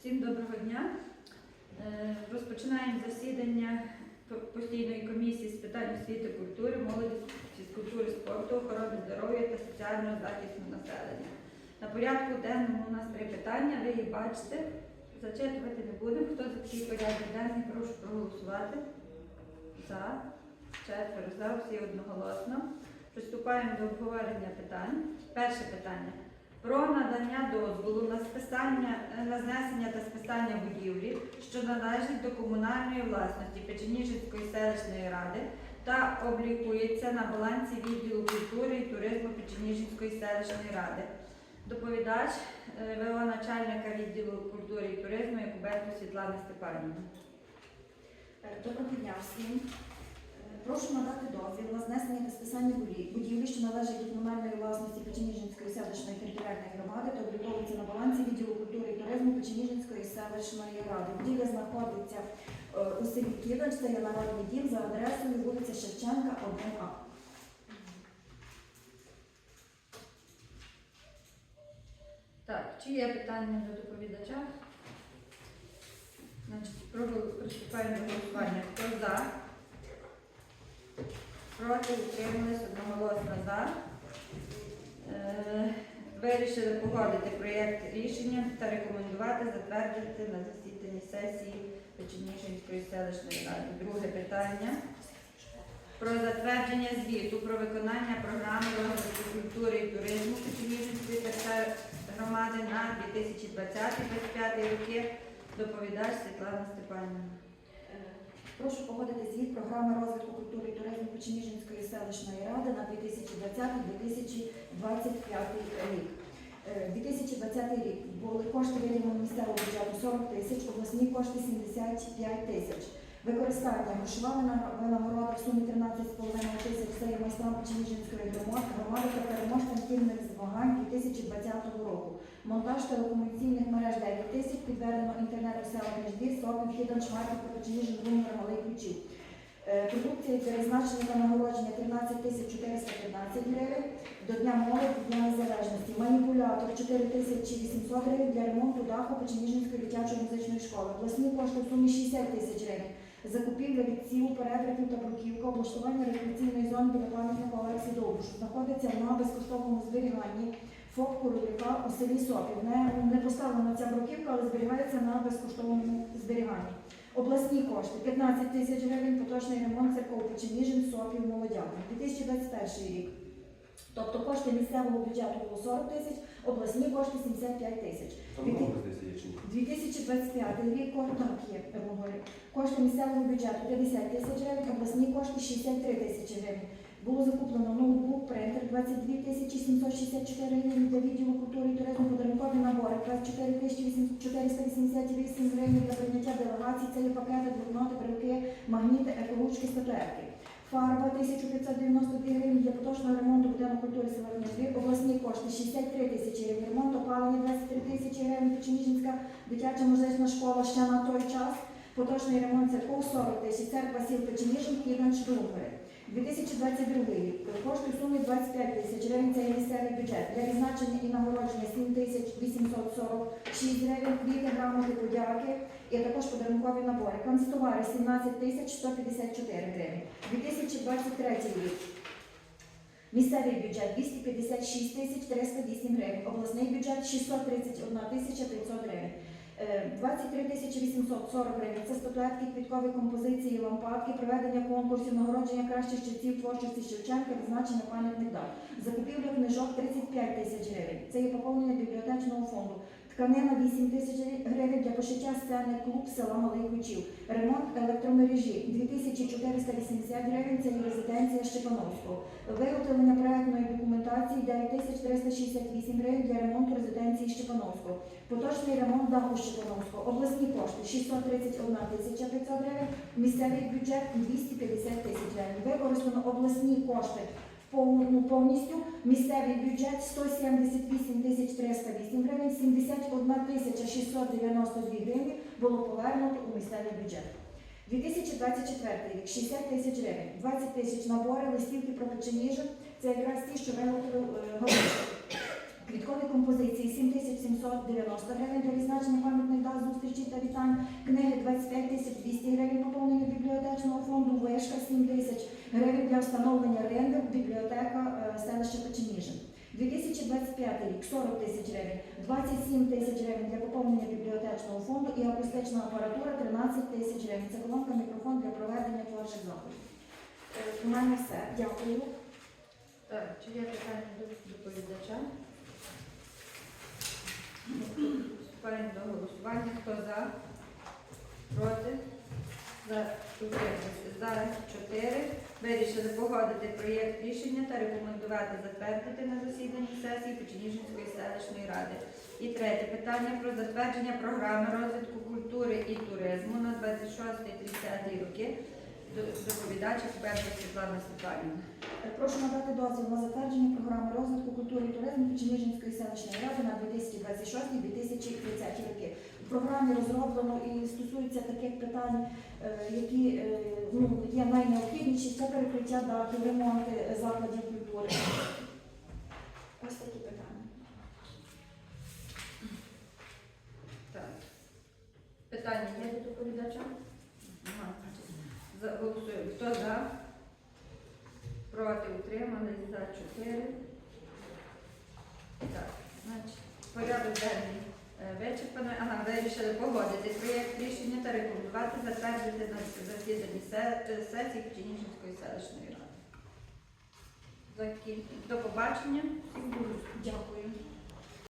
Всім доброго дня. Е, Розпочинаємо засідання постійної комісії з питань освіти, культури, молоді, фізкультури, спорту, охорони здоров'я та соціального захисту населення. На порядку денному у нас три питання. Ви їх бачите. Зачитувати не будемо. Хто за такий порядок денний, прошу проголосувати. За. Четверо за, всі одноголосно. Приступаємо до обговорення питань. Перше питання. Про надання дозволу на списання е, на знесення та списання будівлі, що належить до комунальної власності Печеніжинської селищної ради та облікується на балансі відділу культури і туризму Печеніжинської селищної ради. Доповідач е, ВО начальника відділу культури і туризму Якубенко Світлана Степанівна. Е, Доброго дня всім. Прошу надати дозвіл на знесення та списання будів- будівлі, що належать до комунальної власності Печеніжинської селищної територіальної громади та обліковується на балансі відділу культури і туризму Печеніжинської селищної ради. Будівля знаходиться е, у селі Кідач, це є народний дім за адресою вулиця Шевченка, 1А. Так, чи є питання до доповідача? Значить, приступаємо до голосування. Хто за? Проти утримались одноголосно за. Е, Вирішили погодити проєкт рішення та рекомендувати затвердити на засіданні сесії Печеніжинської селищної ради. Друге питання. Про затвердження звіту про виконання програми розвитку культури і туризму Печеніжинської громади на 2020-2025 роки. Доповідач Світлана Степанівна. Е, Прошу погодити звіт програми розвитку культури і туризму Печеніжинської селищної ради на 2020-2025 рік. Е, 2020 рік були кошти виділені місцевого бюджету 40 тисяч, обласні кошти 75 тисяч. Використання грошова винагорода в сумі 13,5 тисяч це є майстрам Печеніжинської громади та переможцям фільмних змагань 2020 року. Монтаж телекомунікаційних мереж 9 тисяч, підведено селах Міждір, Сопін, Хідон, Шмарків, Печеніжин, Румер, Малий Ключів. Е, Продукція перезначення та нагородження 13 тисяч 415 гривень, до Дня молоді, Дня Незалежності. Маніпулятор 4 тисячі 800 гривень для ремонту даху Печеніжинської дитячої музичної школи. Власні кошти в сумі 60 тисяч гривень. Закупівля відсіву, передриків та бруківка, облаштування рекреаційної зони біля пам'ятника Олексі Довбушу. Знаходиться на безкоштовному зберіганні ФОП Куруліка у селі Сопів. Не, не поставлена ця бруківка, але зберігається на безкоштовному зберіганні. Обласні кошти 15 тисяч гривень, поточний ремонт церков Печеніжин, Сопів, Молодяни. 2021 рік. Тобто кошти місцевого бюджету було 40 тисяч, обласні кошти 75 тисяч. Там є чи ні? 2025 рік так є перемоги. Кошти місцевого бюджету 50 тисяч гривень, обласні кошти 63 тисячі гривень. Було закуплено ноутбук, принтер 22 тисячі 764 гривень для відділу культури і туризму, подарункові набори 24 тисячі 488 гривень для прийняття делегацій. Це є пакети, блокноти, брелки, магніти, екоручки, статуетки. Фарба 1592 гривень для поточного ремонту будинку культури Северної. Обласні кошти 63 тисячі гривень. Ремонт опалення 23 тисячі гривень. Печеніжинська дитяча музична школа ще на той час. Поточний ремонт церков 40 тисяч. Церква сіл Печеніжин, Кіданч, Румбери. 2022 рік. Кошти в сумі 25 тисяч гривень. Це місцевий бюджет. Для відзначення і нагородження 7 тисяч 846 гривень. Квіти, грамоти, подяки. І також подарункові набори. Канцтовари 17 тисяч 154 гривень. 2023 рік. Місцевий бюджет 256 тисяч 308 гривень. Обласний бюджет 631 тисяча 500 гривень. Е, 23 840 гривень. Це статуетки, квіткові композиції, лампадки, проведення конкурсів, нагородження кращих читців творчості Шевченка, визначення пам'ятних дат. Закупівля книжок 35 тисяч гривень. Це є поповнення бібліотечного фонду. Тканина 8 тисяч гривень для пошиття сцени клуб села Малий Кучів. Ремонт електромережі 2480 гривень. Це є резиденція Щепановського. Виготовлення проектної. бібліотеки. 29 368 гривень для ремонту резиденції Щепановського, поточний ремонт даху Щепановського, обласні кошти 631 тисяча 500 гривень, місцевий бюджет 250 тисяч гривень. Використано обласні кошти ну, повністю, місцевий бюджет 178 тисяч 308 гривень, 71 тисяча 692 гривень було повернуто у місцевий бюджет. 2024 рік 60 тисяч гривень, 20 тисяч набори, листівки про печеніжин. Це якраз ті, що виготовив е, Галичко. Квіткові композиції 7790 гривень для відзначення пам'ятних дат з зустрічей та вітань. Книги 25 тисяч 200 гривень поповнення бібліотечного фонду, вишка 7 тисяч гривень для встановлення рендер, бібліотека е, селища Печеніжин. 2025 рік 40 тисяч гривень, 27 тисяч гривень для поповнення бібліотечного фонду і акустична апаратура 13 тисяч гривень. Це колонка мікрофон для проведення творчих заходів. Е, У мене все. Дякую. Так, чи є питання до доповідача? Вступаємо до голосування. Хто за? Проти? За 4 Вирішили погодити проєкт рішення та рекомендувати затвердити на засіданні сесії Печеніжинської селищної ради. І третє питання про затвердження програми розвитку культури і туризму на 26-30 роки. До- Доповідач експерта Світлана Світланівна. Прошу надати дозвіл на затвердження програми розвитку культури і туризму Печеніжинської селищної ради на 2026-2030 роки. В програмі розроблено і стосується таких питань, е, які е, ну, є найнеобхідніші. Це перекриття дахів, ремонти закладів культури. Ось такі питання. Так. Питання є до доповідача? Ага, значить, за- Голосуємо. Хто за? Проти утримались за чотири. Так, значить, порядок денний е, вичерпано. Ага, вирішили погодити проєкт рішення та рекомендувати затвердити на засіданні е, сесії Печеніжинської селищної ради. До побачення. Дякую.